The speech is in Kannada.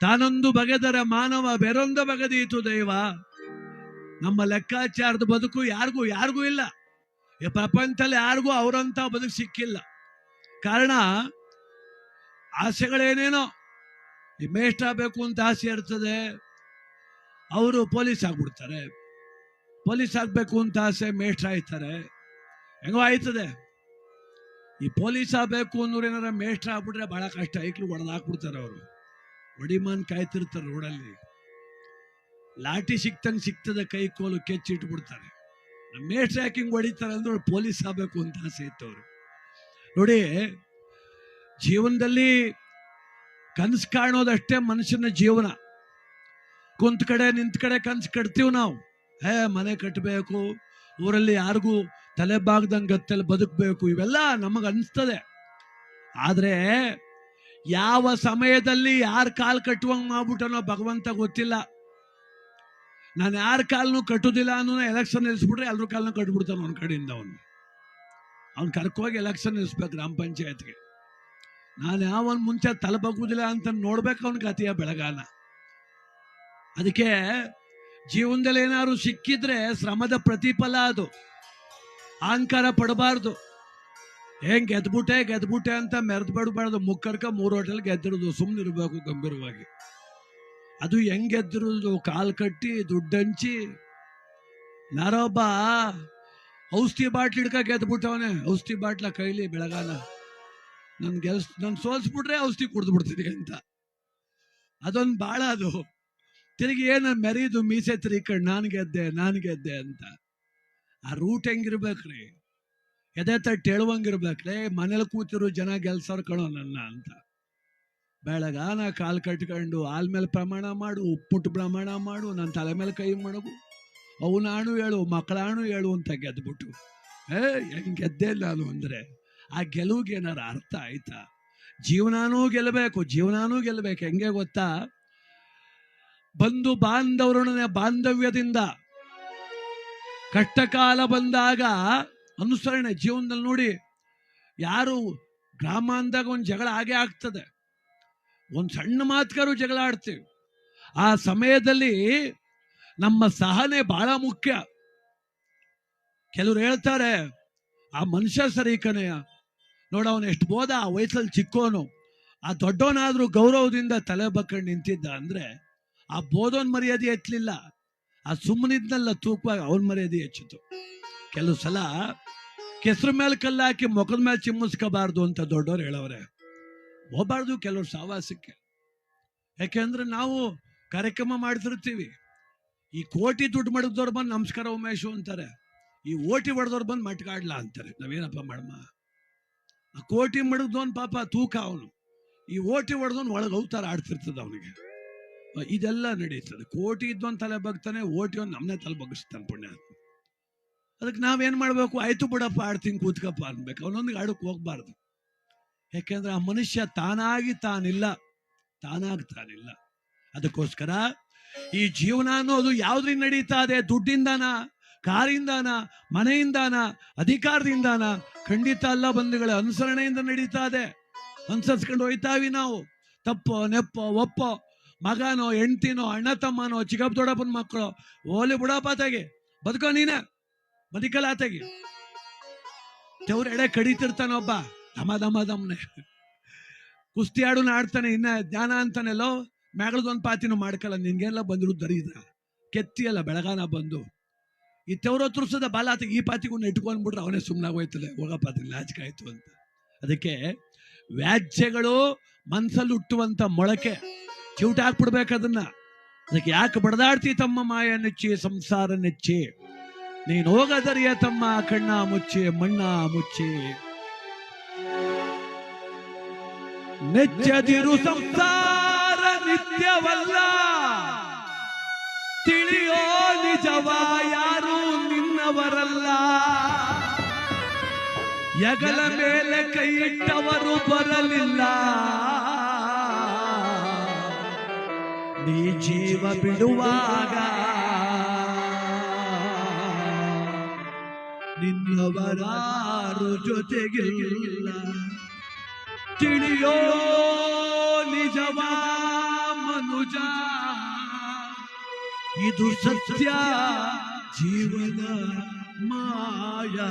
ತಾನೊಂದು ಬಗೆದರ ಮಾನವ ಬೆರೊಂದ ಬಗೆದೀತು ದೈವ. ನಮ್ಮ ಲೆಕ್ಕಾಚಾರದ ಬದುಕು ಯಾರಿಗೂ ಯಾರಿಗೂ ಇಲ್ಲ. ಈ ಪ್ರಪಂಚದಲ್ಲಿ ಯಾರಿಗೂ ಅವರಂತ ಬದುಕು ಸಿಕ್ಕಿಲ್ಲ. ಕಾರಣ, ಆಸೆಗಳೇನೇನೋ ಈ ಆಗ್ಬೇಕು ಅಂತ ಆಸೆ ಇರ್ತದೆ. ಅವರು ಪೊಲೀಸ್ ಆಗ್ಬಿಡ್ತಾರೆ. ಪೊಲೀಸ್ ಆಗ್ಬೇಕು ಅಂತ ಆಸೆ ಮೇಷ್ಟ್ರ ಆಯ್ತಾರೆ ಹೆಂಗೋ ಆಯ್ತದೆ. ಈ ಪೊಲೀಸ್ ಆಗ್ಬೇಕು ಅನ್ನೋರು ಏನಾರ ಮೇಷ್ಟ್ರ ಆಗ್ಬಿಟ್ರೆ ಬಹಳ ಕಷ್ಟ. ಐಕ್ಲು ಹೊಡೆದಾಕ್ಬಿಡ್ತಾರೆ ಅವರು. ಹೊಡಿಮಾನ್ ಕಾಯ್ತಿರ್ತಾರೆ ರೋಡಲ್ಲಿ. ಲಾಠಿ ಸಿಕ್ತಂಗೆ ಸಿಕ್ತದ, ಕೈ ಕೋಲು ಕೆಚ್ಚಿಟ್ಬಿಡ್ತಾರೆ ನಮ್ಮ ಮೇಸ್ಟ್ ಯಾಕೆ ಹಿಂಗೆ ಹೊಡಿತಾರೆ ಅಂದ್ರೆ ಪೊಲೀಸ್ ಆಗಬೇಕು ಅಂತ ಆಸೆ ಇತ್ತು ಅವರು ನೋಡಿ, ಜೀವನದಲ್ಲಿ ಕನಸು ಕಾಣೋದಷ್ಟೇ ಮನುಷ್ಯನ ಜೀವನ. ಕುಂತ ಕಡೆ, ನಿಂತ ಕಡೆ ಕನಸು ಕಟ್ತೀವಿ ನಾವು. ಹೇ, ಮನೆ ಕಟ್ಟಬೇಕು ಊರಲ್ಲಿ ಯಾರಿಗೂ ತಲೆ ಬಾಗ್ದಂಗೆ ಗತ್ತಲ್ಲಿ ಬದುಕಬೇಕು, ಇವೆಲ್ಲ ನಮಗೆ ಅನಿಸ್ತದೆ. ಆದರೆ ಯಾವ ಸಮಯದಲ್ಲಿ ಯಾರ ಕಾಲ್ ಕಟ್ಟುವಂಗೆ ಮಾಡ್ಬಿಟ್ಟನೋ ಭಗವಂತ ಗೊತ್ತಿಲ್ಲ. ನಾನು ಯಾರ ಕಾಲನು ಕಟ್ಟುದಿಲ್ಲ ಅನ್ನೋ ಎಲೆಕ್ಷನ್ ನಿಲ್ಲಿಸ್ಬಿಟ್ರೆ ಎಲ್ಲರೂ ಕಾಲ್ನ ಕಟ್ಬಿಡ್ತಾನೆ ಅವ್ನ ಕಡೆಯಿಂದ ಅವನು. ಅವ್ನು ಕರ್ಕೋಗಿ ಎಲೆಕ್ಷನ್ ನಿಲ್ಲಿಸ್ಬೇಕು ಗ್ರಾಮ ಪಂಚಾಯತ್ಗೆ. ನಾನು ಯಾವನ್ ಮುಂಚೆ ತಲೆ ಬಗ್ಗುದಿಲ್ಲ ಅಂತ ನೋಡ್ಬೇಕು ಅವನ ಕಥೆಯ ಬೆಳಗಾನ. ಅದಕ್ಕೆ ಜೀವನದಲ್ಲಿ ಏನಾದ್ರು ಸಿಕ್ಕಿದ್ರೆ ಶ್ರಮದ ಪ್ರತಿಫಲ ಅದು. ಅಹಂಕಾರ ಪಡಬಾರ್ದು. ಹೆಂಗ್ ಗೆದ್ಬಿಟ್ಟೆ ಗೆದ್ಬಿಟ್ಟೆ ಅಂತ ಮೆರೆದು ಬಿಡಬಾರ್ದು ಮುಕ್ಕರ್ಕ ಮೂರು ಹೋಟೆಲ್ ಗೆದ್ದಿರೋದು ಸುಮ್ಮನೆ ಇರಬೇಕು ಗಂಭೀರವಾಗಿ. ಅದು ಹೆಂಗ್ ಗೆದ್ದಿರೋದು? ಕಾಲ್ ಕಟ್ಟಿ ದುಡ್ಡಂಚಿ ಯಾರೊಬ್ಬ? ಔಷಧಿ ಬಾಟ್ಲಿ ಹಿಡ್ಕ ಗೆದ್ಬಿಟ್ಟವನೆ. ಔಷಧಿ ಬಾಟ್ಲ ಕೈಲಿ ಬೆಳಗಾನ. ನನ್ ಗೆಲ್ಸ್, ನನ್ ಸೋಲ್ಸ್ಬಿಟ್ರೆ ಔಷಧಿ ಕುಡ್ದು ಬಿಡ್ತೀನಿ ಅಂತ. ಅದೊಂದು ಬಾಳ ಅದು. ತಿರುಗಿ ಏನು ಮೆರೀದು ಮೀಸೆ ತಿರ್ಕಂಡ್ ನಾನು ಗೆದ್ದೆ ನಾನು ಗೆದ್ದೆ ಅಂತ. ಆ ರೂಟ್ ಹೆಂಗಿರ್ಬೇಕ್ರಿ? ಎದೆ ತಟ್ಟು ಹೇಳುವಂಗಿರ್ಬೇಕ್ರೆ ಮನೇಲಿ ಕೂತಿರೋ ಜನ ಗೆಲ್ಸೋರ್ ಕಣೋ ನನ್ನ ಅಂತ. ಬೆಳಗಾನ ಕಾಲ್ ಕಟ್ಕೊಂಡು ಹಾಲ್ ಮೇಲೆ ಪ್ರಮಾಣ ಮಾಡು, ಉಪ್ಪುಟ್ಟು ಪ್ರಮಾಣ ಮಾಡು ನನ್ನ ತಲೆ ಮೇಲೆ ಕೈ ಮಾಡಗು. ಅವನಾಣು ಹೇಳು ಮಕ್ಕಳಾಣು ಹೇಳು ಅಂತ ಗೆದ್ಬಿಟ್ಟು. ಏ, ಹೆಂಗ್ ಗೆದ್ದೆ ನಾನು ಅಂದ್ರೆ? ಆ ಗೆಲುವಿಗೆ ಏನಾರ ಅರ್ಥ ಆಯ್ತಾ? ಜೀವನಾನೂ ಗೆಲ್ಲಬೇಕು ಜೀವನಾನೂ ಗೆಲ್ಲಬೇಕು ಹೆಂಗೆ ಗೊತ್ತಾ? ಬಂಧು ಬಾಂಧವರೊಡನೆ ಬಾಂಧವ್ಯದಿಂದ ಕಷ್ಟಕಾಲ ಬಂದಾಗ ಅನುಸರಣೆ ಜೀವನದಲ್ಲಿ ನೋಡಿ ಯಾರು ಗ್ರಾಮ ಅಂದಾಗ ಒಂದು ಜಗಳ ಆಗೇ ಆಗ್ತದೆ. ಒಂದು ಸಣ್ಣ ಮಾತುಗಾರು ಜಗಳ ಆಡ್ತೀವಿ. ಆ ಸಮಯದಲ್ಲಿ ನಮ್ಮ ಸಹನೆ ಬಹಳ ಮುಖ್ಯ. ಕೆಲವ್ರು ಹೇಳ್ತಾರೆ, ಆ ಮನುಷ್ಯ ಸರಿ ಕಣೆಯ ನೋಡ ಅವನು ಎಷ್ಟು ಬೋದ ಆ ವಯಸ್ಸಲ್ಲಿ ಚಿಕ್ಕೋನು ಆ ದೊಡ್ಡವನಾದ್ರೂ ಗೌರವದಿಂದ ತಲೆ ಬಕ್ಕಂಡು ನಿಂತಿದ್ದ ಅಂದ್ರೆ ಆ ಬೋಧೋನ್ ಮರ್ಯಾದೆ ಎತ್ತಲಿಲ್ಲ ಆ ಸುಮ್ಮನಿದ್ನೆಲ್ಲ ತೂಕವಾಗಿ ಅವನ ಮರ್ಯಾದೆ ಹೆಚ್ಚಿತು ಕೆಲವು ಸಲ ಕೆಸರು ಮೇಲೆ ಕಲ್ಲು ಹಾಕಿ ಮುಖದ ಮೇಲೆ ಚಿಮ್ಮಿಸ್ಕೋಬಾರ್ದು ಅಂತ ದೊಡ್ಡವ್ರು ಹೇಳವ್ರೆ. ಹೋಗ್ಬಾರ್ದು ಕೆಲವ್ರು ಸಾವಾಸಕ್ಕೆ. ಯಾಕೆಂದ್ರೆ ನಾವು ಕಾರ್ಯಕ್ರಮ ಮಾಡ್ತಿರ್ತೀವಿ ಈ ಕೋಟಿ ದುಡ್ಡು ಮಡಗ್ದವ್ರು ಬಂದು ನಮಸ್ಕಾರ ಉಮೇಶು ಅಂತಾರೆ. ಈ ಓಟಿ ಹೊಡೆದವ್ರು ಬಂದು ಮಟ್ಕಾಡ್ಲ ಅಂತಾರೆ. ನಾವೇನಪ್ಪ ಮಾಡಮ್ಮ ಆ ಕೋಟಿ ಮಡಗ್ದವನ್ ಪಾಪ ತೂಕ ಅವನು. ಈ ಓಟಿ ಹೊಡೆದವನು ಒಳಗೆ ಅವತಾರ ಆಡ್ತಿರ್ತದೆ ಅವನಿಗೆ. ಇದೆಲ್ಲ ನಡೀತದೆ. ಕೋಟಿ ಇದ್ದೊಂದು ತಲೆ ಬಗ್ತಾನೆ, ಓಟಿ ಒಂದು ನಮ್ಮನೆ ತಲೆ ಬಗ್ಗಿಸ್ತಾನೆ ಪುಣ್ಯ ಅದಕ್ಕೆ ನಾವೇನು ಮಾಡಬೇಕು? ಆಯ್ತು ಬಿಡಪ್ಪ, ಆಡ್ತೀನಿ, ಕೂತ್ಕಪ್ಪ ಅನ್ಬೇಕು. ಅವನೊಂದಿಗೆ ಆಡಕ್ಕೆ ಹೋಗ್ಬಾರ್ದು. ಯಾಕೆಂದ್ರೆ ಆ ಮನುಷ್ಯ ತಾನಾಗಿ ತಾನಿಲ್ಲ. ತಾನಾಗಿ ತಾನಿಲ್ಲ. ಅದಕ್ಕೋಸ್ಕರ ಈ ಜೀವನ ಅನ್ನೋದು ಯಾವ್ದ್ರಿಂದ ನಡೀತಾ ಇದೆ? ದುಡ್ಡಿಂದಾನ? ಕಾರಿಂದಾನ? ಮನೆಯಿಂದಾನ? ಅಧಿಕಾರದಿಂದಾನ? ಖಂಡಿತ ಅಲ್ಲ ಬಂಧುಗಳ, ಅನುಸರಣೆಯಿಂದ ನಡೀತಾ ಇದೆ. ಅನುಸರಿಸ್ಕೊಂಡು ಹೋಯ್ತಾವಿ ನಾವು. ತಪ್ಪೋ, ನೆಪ್ಪೋ, ಒಪ್ಪೋ, ಮಗನೋ, ಹೆಂಡ್ತಿನೋ, ಅಣ್ಣ ತಮ್ಮನೋ, ಚಿಕ್ಕಪ್ಪ ದೊಡ್ಡಪ್ಪನ ಮಕ್ಕಳು, ಓಲಿ ಬುಡಪ್ಪ ತೆಗೆ ಬದುಕೋ ನೀನೆ. ಬದುಕಲ್ಲ ಆತಗೆ ದೇವ್ರ ಎಡೆ ಕಡಿತಿರ್ತಾನೊಬ್ಬ ದಮ ದಮ ದಮ್ನೆ ಕುಸ್ತಿ ಆಡುನ ಆಡ್ತಾನೆ, ಇನ್ನ ಜ್ಞಾನ ಅಂತಾನೆಲ್ಲೋ ಮ್ಯಾಗಳದೊಂದು ಪಾತಿನೂ ಮಾಡ್ಕಲ್ಲ ನಿನ್ಗೆಲ್ಲ ಬಂದ್ರು ದರಿದ್ರ. ಕೆತ್ತಿಯಲ್ಲ ಬೆಳಗಾನ ಬಂದು. ಈ ತೆವ್ರ ತುರ್ಸದ ಬಾಲ ಆತಗೆ ಈ ಪಾತಿಗೂ ಇಟ್ಕೊಂಡ್ಬಿಟ್ರೆ ಅವನೇ ಸುಮ್ಮನಾಗಿ ಹೋಯ್ತದೆ ಹೋಗಪ್ಪ ಅದಕ್ಕೆ ಲಾಜ್ಕಾಯ್ತು ಅಂತ. ಅದಕ್ಕೆ ವ್ಯಾಜ್ಯಗಳು ಮನ್ಸಲ್ಲಿ ಹುಟ್ಟುವಂತ ಮೊಳಕೆ, ಚಿವುಟ ಹಾಕ್ಬಿಡ್ಬೇಕು ಅದನ್ನ. ಅದಕ್ಕೆ ಯಾಕೆ ಬಡದಾಡ್ತಿ ತಮ್ಮ ಮಾಯ ನೆಚ್ಚಿ, ಸಂಸಾರ ನೆಚ್ಚಿ? ನೀನು ಹೋಗದರಿಯ ತಮ್ಮ ಕಣ್ಣ ಮುಚ್ಚಿ, ಮಣ್ಣ ಮುಚ್ಚಿ. ನೆಚ್ಚದಿರು ಸಂಸಾರ ನಿತ್ಯವಲ್ಲ. ತಿಳಿಯೋ ನಿಜವ ಯಾರು ನಿನ್ನವರಲ್ಲ. ಯಗಲ ಮೇಲೆ ಕೈ ಇಟ್ಟವರು ಬರಲಿಲ್ಲ. ನೀ ಜೀವ ಬಿಡುವಾಗ ನಿನ್ನವರಾರು ಜೊತೆಗಿಲ್ಲ. ತಿಳಿಯೋ ನಿಜವಾ ಮನುಜ. ಇದು ಸತ್ಯ ಜೀವನ ಮಾಯಾ.